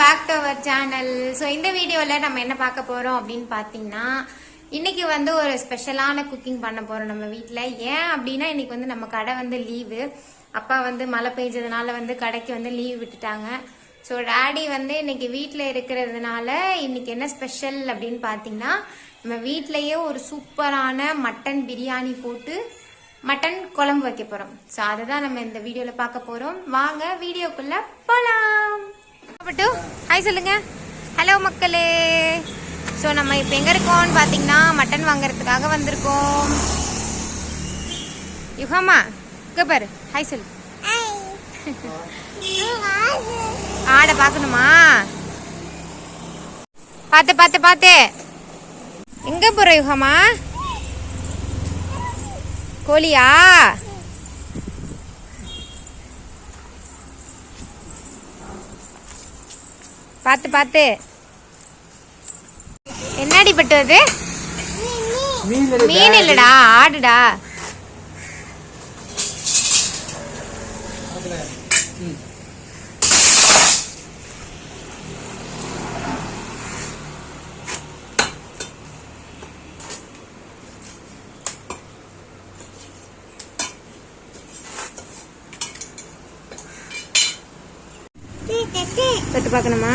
Back to our channel so இந்த வீடியோவில் நம்ம என்ன பார்க்க போகிறோம் அப்படின்னு பார்த்தீங்கன்னா இன்னைக்கு வந்து ஒரு ஸ்பெஷலான குக்கிங் பண்ண போகிறோம் நம்ம வீட்டில் ஏன் அப்படின்னா இன்னைக்கு வந்து நம்ம கடை வந்து லீவு அப்பா வந்து மழை பெஞ்சதுனால வந்து கடைக்கு வந்து லீவ் விட்டுட்டாங்க. ஸோ டேடி வந்து இன்னைக்கு வீட்டில் இருக்கிறதுனால இன்னைக்கு என்ன ஸ்பெஷல் அப்படின்னு பார்த்தீங்கன்னா நம்ம வீட்டிலையே ஒரு சூப்பரான மட்டன் பிரியாணி போட்டு மட்டன் குழம்பு வைக்க போகிறோம் ஸோ அதை தான் நம்ம இந்த வீடியோவில் பார்க்க போகிறோம் வாங்க வீடியோக்குள்ளே போகலாம் பட்டு ஹாய் சொல்லுங்க. ஹலோ மக்களே. ஸோ நம்ம இப்போ எங்க இருக்கோம்னு பார்த்தீங்கன்னா மட்டன் வாங்குறதுக்காக வந்திருக்கோம். யுகமா இங்க பாரு. ஹாய் சொல்லு. ஆடை பார்க்கணுமா பார்த்து பார்த்து பார்த்து எங்க போற யுகமா? கோழியா? பார்த்து பார்த்து என்னடி பட்டு அது? மீன் இல்லடா ஆடுடா. தொட்டு பார்க்கணுமா?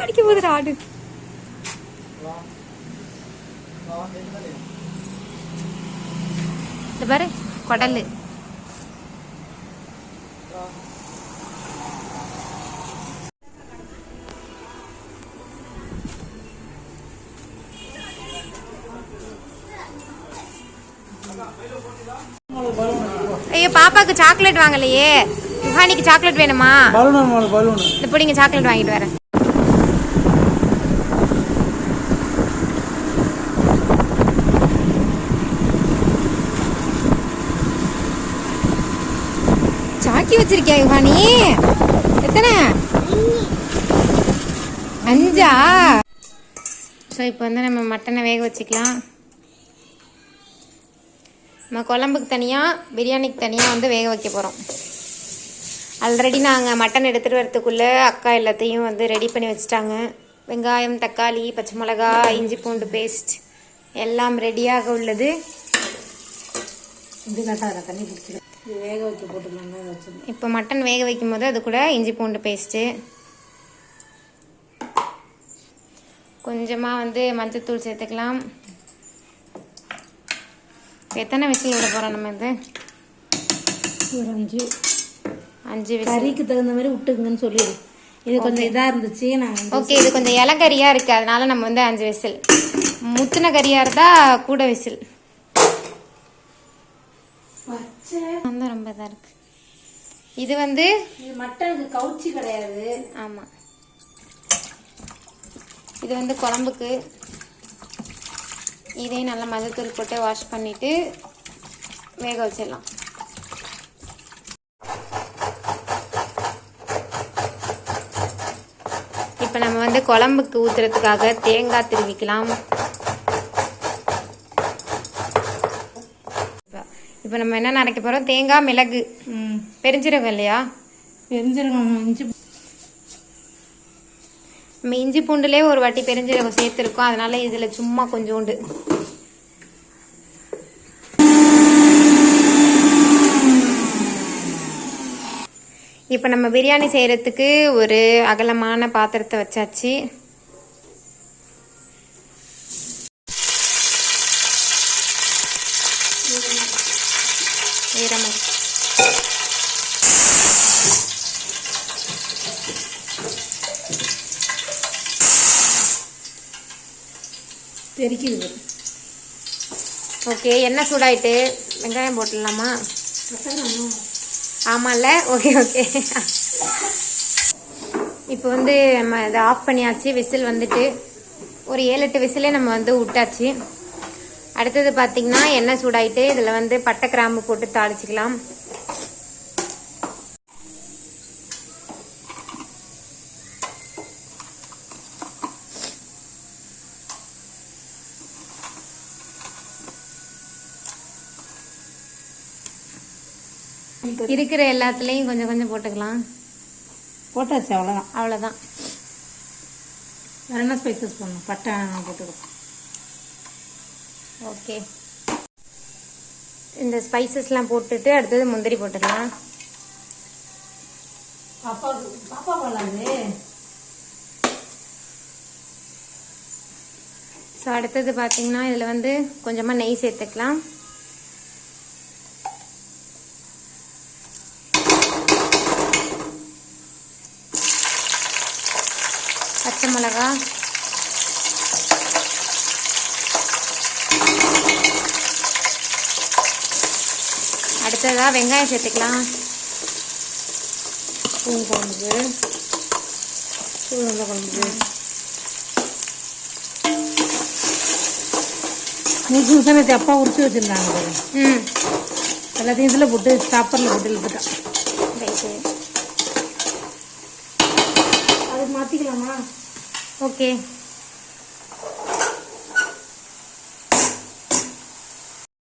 கடிக்க போகுதுடா ஆடு இது பாரு குடலு. ஐயோ பாப்பாக்கு சாக்லேட் வாங்கலையே. யுஹானிக்கு சாக்லேட் வேணுமா? Balloon balloon? இந்த பிடிங்க சாக்லேட் வாங்கிட்டு வரேன். சாக்கி வச்சிருக்கியா யுகானி எத்தனை? அஞ்சா? ஸோ இப்போ வந்து நம்ம மட்டனை வேக வச்சுக்கலாம். நம்ம குழம்புக்கு தனியாக பிரியாணிக்கு தனியாக வந்து வேக வைக்க போகிறோம் ஆல்ரெடி நாங்கள் மட்டன் எடுத்துகிட்டு வரத்துக்குள்ளே அக்கா எல்லாத்தையும் வந்து ரெடி பண்ணி வச்சுட்டாங்க. வெங்காயம் தக்காளி பச்சை மிளகா இஞ்சி பூண்டு பேஸ்ட் எல்லாம் ரெடியாக உள்ளது. வேக வைக்க வச்சிருந்தேன் இப்போ மட்டன் வேக வைக்கும் போது அது கூட இஞ்சி பூண்டு பேஸ்ட்டு கொஞ்சமாக வந்து மஞ்சத்தூள் சேர்த்துக்கலாம். எத்தனை விசில் விட போகிறோம் நம்ம இது? ஒரு அஞ்சு. அஞ்சு கறிக்கு தகுந்த மாதிரி விட்டுக்குங்கன்னு சொல்லிடு. இது கொஞ்சம் இதாக இருந்துச்சு நான் வந்து ஓகே இது கொஞ்சம் இலக்கறியாக இருக்குது அதனால நம்ம வந்து அஞ்சு விசில். முத்தின கறியாக இருந்தால் கூட விசில். வந்து ரொம்ப இதாக இருக்கு. இது வந்து மட்டனுக்கு கவுச்சி கிடையாது. ஆமாம் இது வந்து குழம்புக்கு. இதையும் நல்லா மஞ்சத்தூள் போட்டு வாஷ் பண்ணிட்டு வேக வச்சிடலாம். இப்போ நம்ம வந்து குழம்புக்கு ஊத்துறதுக்காக தேங்காய் திருவிக்கலாம். இப்போ நம்ம என்ன அரைக்க போகிறோம் தேங்காய் மிளகு. பெருஞ்சீரகம் இல்லையா? பெருஞ்சிருக்கோம் இஞ்சி நம்ம இஞ்சி பூண்டுலே ஒரு வாட்டி பெருஞ்சீரகம் சேர்த்துருக்கோம். அதனால இதில் சும்மா கொஞ்சோண்டு. இப்போ நம்ம பிரியாணி செய்கிறதுக்கு ஒரு அகலமான பாத்திரத்தை வச்சாச்சு. ஈரமா தெரிக்குது ஓகே எண்ணெய் சூடாயிட்டு வெங்காயம் போட்டுடலாமா? ஆமாம்ல ஓகே ஓகே. இப்போ வந்து நம்ம இதை ஆஃப் பண்ணியாச்சு. விசில் வந்துட்டு. ஒரு ஏழு எட்டு விசிலே நம்ம வந்து விட்டாச்சு. அடுத்தது பார்த்தீங்கன்னா எண்ணெய் சூடாயிட்டு இதில் வந்து பட்டை கிராம்பு போட்டு தாளிச்சிக்கலாம். இருக்கிற எல்லாத்துலேயும் கொஞ்சம் கொஞ்சம் போட்டுக்கலாம். போட்டாச்சு அவ்வளோதான் அவ்வளோதான் வேற என்ன ஸ்பைசஸ் பண்ணணும் பட்டை போட்டுருக்கோம் ஓகே. இந்த ஸ்பைசஸ்லாம் போட்டுட்டு அடுத்தது முந்திரி போட்டுடலாம் பாப்பா பாப்பா ஸோ அடுத்தது பார்த்தீங்கன்னா இதில் வந்து கொஞ்சமாக நெய் சேர்த்துக்கலாம். பச்சை மிளகா. அடுத்ததாக வெங்காயம் சேர்த்துக்கலாம். பூ குழம்புக்கு சூழ்நிலை குழம்புக்கு முழுசு முழுசாக நேற்று அப்பா உரிச்சு வச்சுருந்தாங்க. ம். எல்லாத்தையும் இதில் போட்டு சாப்பரில் போட்டு இழுத்துட்டான் அது மாற்றிக்கலாமா ஓகே.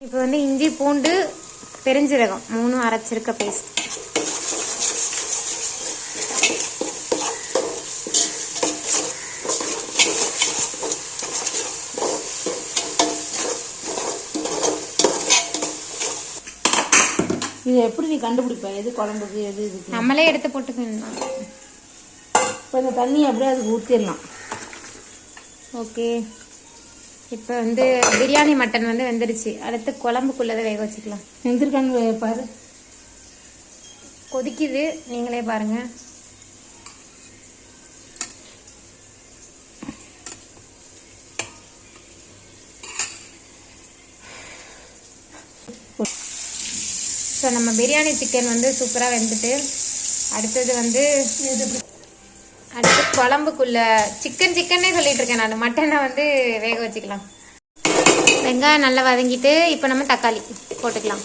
இப்போ வந்து இஞ்சி பூண்டு பெருஞ்சீரகம் மூணும் அரைச்சிருக்க பேஸ்ட் இது எப்படி நீ கண்டுபிடிப்ப? எது குழம்புக்கு எது இதுக்கு? நம்மளே எடுத்து போட்டுக்கணும். இப்போ இந்த தண்ணியை அப்படியே அதுக்கு ஊற்றிடலாம் ஓகே. இப்போ வந்து பிரியாணி மட்டன் வந்து வெந்துருச்சு. அடுத்து குழம்புக்குள்ளதை வேக வச்சுக்கலாம். வெந்திருக்கான்னு பாரு. கொதிக்குது. நீங்களே பாருங்க. ஸோ நம்ம பிரியாணி சிக்கன் வந்து சூப்பராக வெந்துட்டு அடுத்தது வந்து அடுத்து குழம்புக்குள்ள சிக்கன் சிக்கன்னே சொல்லிட்டு இருக்கேன் நான். மட்டனை வந்து வேக வச்சுக்கலாம். வெங்காயம் நல்லா வதங்கிட்டு இப்போ நம்ம தக்காளி போட்டுக்கலாம்.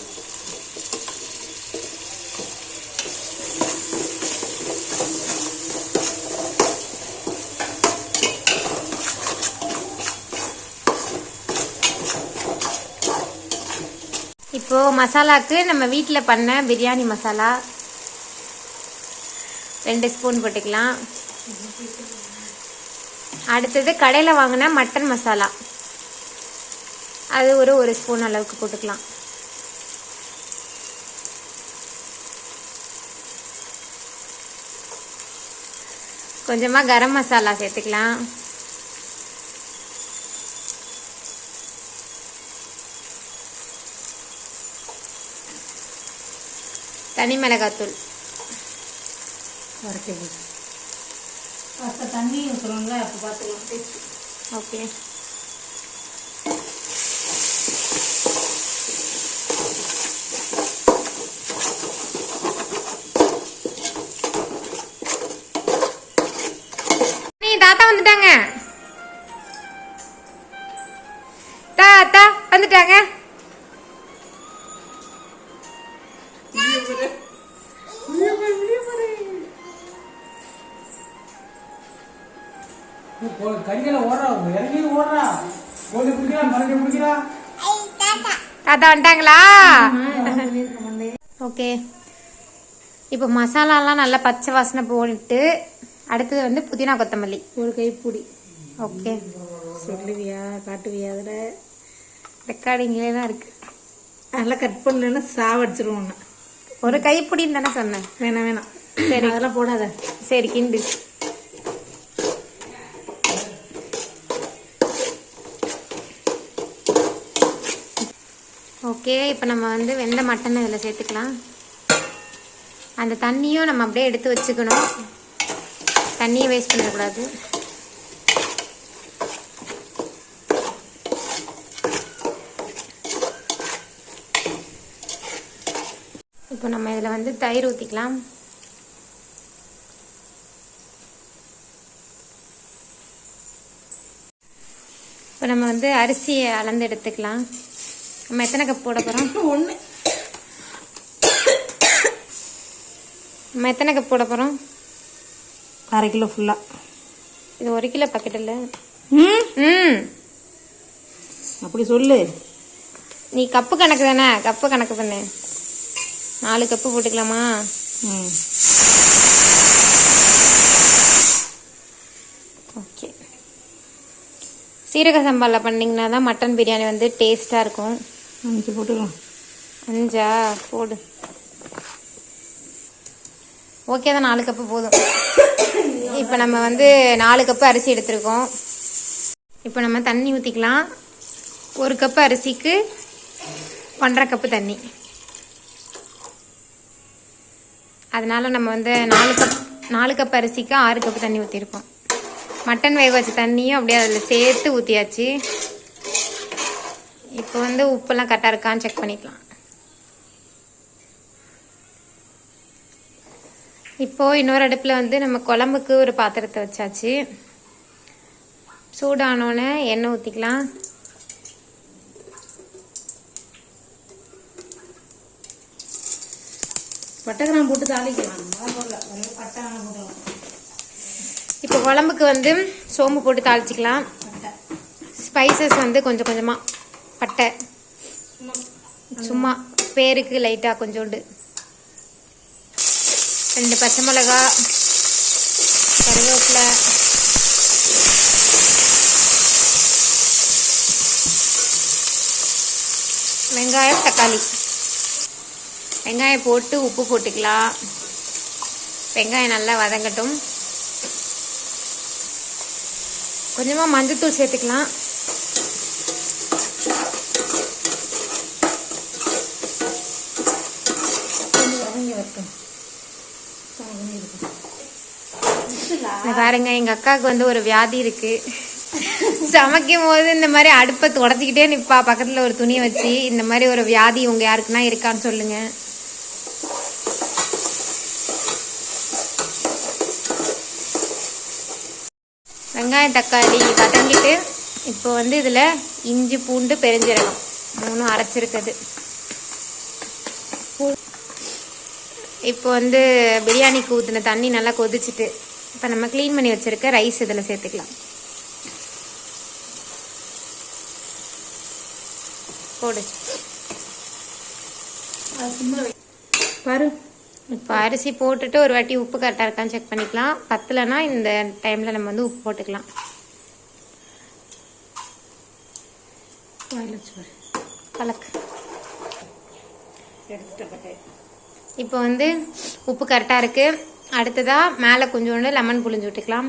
இப்போ மசாலாக்கு நம்ம வீட்டில் பண்ண பிரியாணி மசாலா. ரெண்டு ஸ்பூன் போட்டுக்கலாம். அடுத்தது கடையில் வாங்கின மட்டன் மசாலா. அது ஒரு ஒரு ஸ்பூன் அளவுக்கு போட்டுக்கலாம். கொஞ்சமாக கரம் மசாலா சேர்த்துக்கலாம். தனி மிளகாத்தூள். வறுத்து இப்போ தண்ணி ஊற்றுறோம்ல அப்போ பார்த்துக்கலாம் ஓகே கையில ஓடுறா இறங்கி ஓடுறா. கோழி பிடிக்கிறா மரஞ்சு பிடிக்கிறா. தாத்தா வந்துட்டாங்களா? ஓகே. இப்போ மசாலாலாம் நல்லா பச்சை வாசனை போட்டு அடுத்தது வந்து புதினா கொத்தமல்லி. ஒரு கைப்பிடி. ஓகே. சொல்லுவியா காட்டுவியா அதில்? ரெக்கார்டிங்லேயே தான் இருக்கு. நல்லா கட் பண்ணலன்னா சாவடிச்சிருவோம். ஒரு கைப்பிடின்னு தானே சொன்னேன். வேணாம் வேணாம். சரி. அதெல்லாம் போடாத. சரி கிண்டு. ஓகே இப்போ நம்ம வந்து வெந்த மட்டன் இதில் சேர்த்துக்கலாம். அந்த தண்ணியும் நம்ம அப்படியே எடுத்து வச்சுக்கணும். தண்ணியை வேஸ்ட் பண்ணக்கூடாது. இப்போ நம்ம இதில் வந்து தயிர் ஊற்றிக்கலாம் இப்போ நம்ம வந்து அரிசியை அளந்து எடுத்துக்கலாம். நம்ம எத்தனை கப் போட போகிறோம் ஒன்று நம்ம எத்தனை கப் போட போகிறோம் அரை கிலோ ஃபுல்லாக இது ஒரு கிலோ பாக்கெட் இல்லை. ம்? அப்படி சொல்லு. நீ கப்பு கணக்கு தானே? கப்பு கணக்கு பண்ணு. நாலு கப்பு போட்டுக்கலாமா? ம். ஓகே சீரக சம்பாலில் பண்ணிங்கன்னா தான் மட்டன் பிரியாணி வந்து டேஸ்ட்டாக இருக்கும். அஞ்சு போட்டுக்கலாம். அஞ்சா? போடு. ஓகே தான் நாலு கப்பு போதும். இப்போ நம்ம வந்து நாலு கப்பு அரிசி எடுத்திருக்கோம். இப்போ நம்ம தண்ணி ஊற்றிக்கலாம் ஒரு கப்பு அரிசிக்கு ஒன்றரை கப்பு தண்ணி. அதனால நம்ம வந்து நாலு கப் நாலு கப் அரிசிக்கு ஆறு கப்பு தண்ணி ஊற்றிருக்கோம் மட்டன் வேக வச்ச தண்ணியும் அப்படியே அதில் சேர்த்து ஊற்றியாச்சு இப்போ வந்து உப்பெல்லாம் கரெக்டாக இருக்கான்னு செக் பண்ணிக்கலாம். இப்போ இன்னொரு அடுப்பில் வந்து நம்ம குழம்புக்கு ஒரு பாத்திரத்தை வச்சாச்சு. சூடானோன்னே எண்ணெய் ஊற்றிக்கலாம் பட்டைக்கிராம் போட்டு தாளிக்கலாம். இப்போ குழம்புக்கு வந்து சோம்பு போட்டு தாளிச்சிக்கலாம். ஸ்பைசஸ் வந்து கொஞ்சம் கொஞ்சமாக பட்டை. சும்மா பேருக்கு லைட்டாக கொஞ்சோண்டு. ரெண்டு பச்சை மிளகா கருவேப்பிலை. வெங்காயம் தக்காளி. வெங்காயம் போட்டு உப்பு போட்டுக்கலாம். வெங்காயம் நல்லா வதங்கட்டும். கொஞ்சமாக மஞ்சத்தூள் சேர்த்துக்கலாம் கொஞ்சம் வதங்கி வரட்டும் வதங்கி இருக்கும் இந்த பாருங்க எங்க அக்காவுக்கு வந்து ஒரு வியாதி இருக்கு. சமைக்கும் போது இந்த மாதிரி அடுப்பை உடச்சிக்கிட்டே நிப்பா. பக்கத்துல ஒரு துணியை வச்சு இந்த மாதிரி ஒரு வியாதி உங்க யாருக்குன்னா இருக்கான்னு சொல்லுங்க. வெங்காயம் தக்காளி வதங்கிட்டு இப்போ வந்து இதுல இஞ்சி பூண்டு பெருஞ்சீரகம் மூணும் அரைச்சிருக்குது. இப்போ வந்து பிரியாணிக்கு ஊற்றின தண்ணி நல்லா கொதிச்சுட்டு இப்போ நம்ம க்ளீன் பண்ணி வச்சிருக்க ரைஸ் இதில் சேர்த்துக்கலாம். போடு. பாரு. இப்போ அரிசி போட்டுட்டு ஒரு வாட்டி உப்பு கரெக்டாக இருக்கான்னு செக் பண்ணிக்கலாம். பத்தலைன்னா இந்த டைமில் நம்ம வந்து உப்பு போட்டுக்கலாம். கலக்கு. இப்போ வந்து உப்பு கரெக்டாக இருக்குது அடுத்ததாக மேலே கொஞ்சோண்டு லெமன் புழிஞ்சு விட்டுக்கலாம்.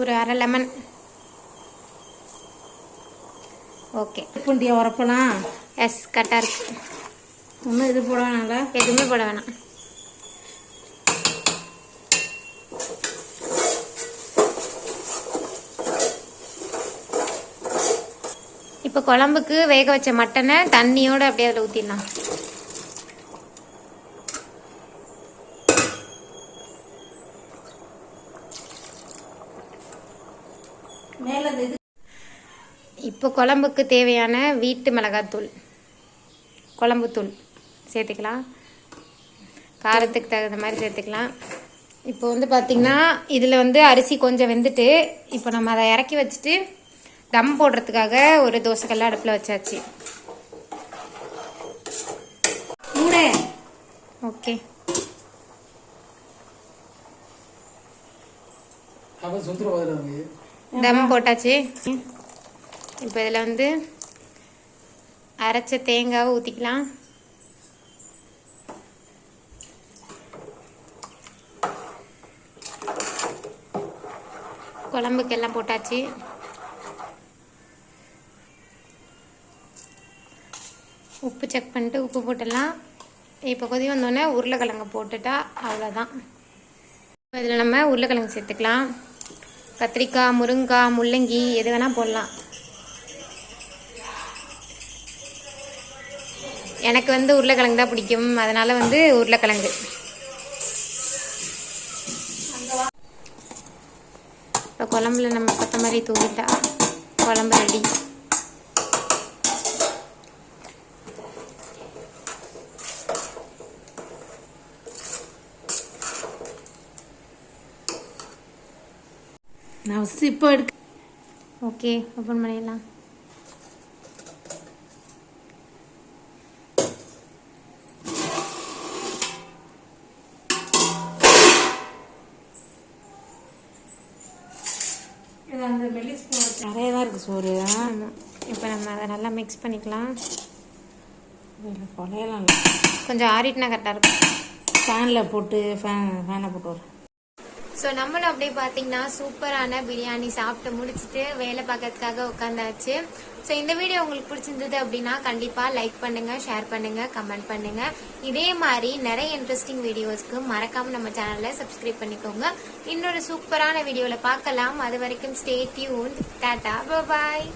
ஒரு அரை லெமன் ஓகே பூண்டியா உரப்பலாம் எஸ் கரெக்டாக இருக்கு. ஒன்றும் இது போட வேணாம்ல? எதுவுமே போட வேணாம். இப்போ குழம்புக்கு வேக வச்ச மட்டனை தண்ணியோட அப்படியே அதில் ஊற்றிடலாம் மேலே இந்த இது இப்போ குழம்புக்கு தேவையான வீட்டு மிளகாத்தூள். குழம்புத்தூள் சேர்த்துக்கலாம். காரத்துக்கு தகுந்த மாதிரி சேர்த்துக்கலாம். இப்போ வந்து பார்த்திங்கன்னா இதில் வந்து அரிசி கொஞ்சம் வெந்துட்டு இப்போ நம்ம அதை இறக்கி வச்சுட்டு தம் போடுறதுக்காக ஒரு தோசைக்கல்ல அடுப்பில் வச்சாச்சு. ஓகே. தம் போட்டாச்சு. இப்போ இதில் வந்து அரைச்ச தேங்காவை ஊற்றிக்கலாம். குழம்புக்கு எல்லாம் போட்டாச்சு. உப்பு செக் பண்ணிட்டு உப்பு போட்டுடலாம். இப்போ கொதி வந்தோடனே உருளைக்கிழங்கு போட்டுட்டா அவ்வளோதான். இதில் நம்ம உருளைக்கிழங்கு சேர்த்துக்கலாம். கத்திரிக்காய் முருங்காய் முள்ளங்கி எது வேணால் போடலாம். எனக்கு வந்து உருளைக்கிழங்கு தான் பிடிக்கும். அதனால வந்து உருளைக்கிழங்கு. இப்போ குழம்புல நம்ம கொத்தமல்லி தூவிட்டா குழம்பு ரெடி நான் ஃபஸ்ட்டு இப்போ எடுக்க ஓகே ஓப்பன் பண்ணிடலாம் இதை அந்த மெல்லி ஸ்பூன் நிறைய தான் இருக்குது சோறு. ஆமாம் இப்போ நம்ம அதை நல்லா மிக்ஸ் பண்ணிக்கலாம். இல்லை கொஞ்சம் ஆறிட்டுனா கரெக்டாக இருக்கும். ஃபேனில் போட்டு ஃபேன் ஃபேனை போட்டு வரேன் ஸோ நம்மளும் அப்படியே பார்த்தீங்கன்னா சூப்பரான பிரியாணி சாப்பிட்டு முடிச்சுட்டு வேலை பார்க்கறதுக்காக உட்காந்தாச்சு. ஸோ இந்த வீடியோ உங்களுக்கு பிடிச்சிருந்தது அப்படின்னா கண்டிப்பாக லைக் பண்ணுங்கள் ஷேர் பண்ணுங்கள் கமெண்ட் பண்ணுங்கள் இதே மாதிரி நிறைய இன்ட்ரெஸ்டிங் வீடியோஸ்க்கு மறக்காமல் நம்ம சேனலை சப்ஸ்கிரைப் பண்ணிக்கோங்க. இன்னொரு சூப்பரான வீடியோவில் பார்க்கலாம். அது வரைக்கும் ஸ்டே டியூன் டாட்டா பாய்